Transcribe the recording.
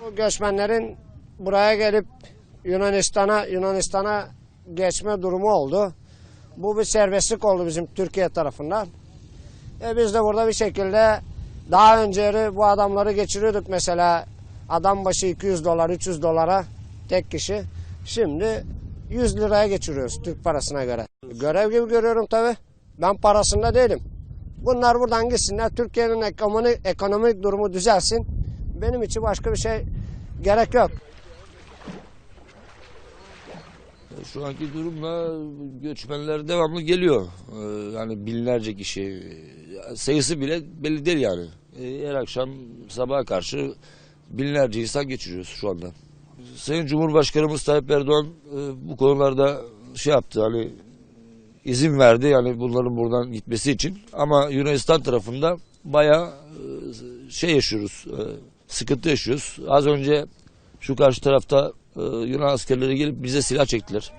Bu göçmenlerin buraya gelip Yunanistan'a Yunanistan'a geçme durumu oldu. Bu bir serbestlik oldu bizim Türkiye tarafından. E biz de burada bir şekilde daha önce bu adamları geçiriyorduk mesela adam başı 200 dolar 300 dolara tek kişi. Şimdi 100 liraya geçiriyoruz Türk parasına göre. Görev gibi görüyorum tabi. Ben parasında değilim. Bunlar buradan gitsinler. Türkiye'nin ekonomi, ekonomik durumu düzelsin. Benim için başka bir şey gerek yok. Şu anki durumla göçmenler devamlı geliyor. Ee, Yani binlerce kişi. Sayısı bile belli değil yani. Her akşam sabaha karşı binlerce insan geçiriyoruz şu anda. Sayın Cumhurbaşkanımız Tayyip Erdoğan e, bu konularda şey yaptı hani izin verdi yani bunların buradan gitmesi için. Ama Yunanistan tarafında bayağı e, şey yaşıyoruz, e, sıkıntı yaşıyoruz. Az önce şu karşı tarafta e, Yunan askerleri gelip bize silah çektiler.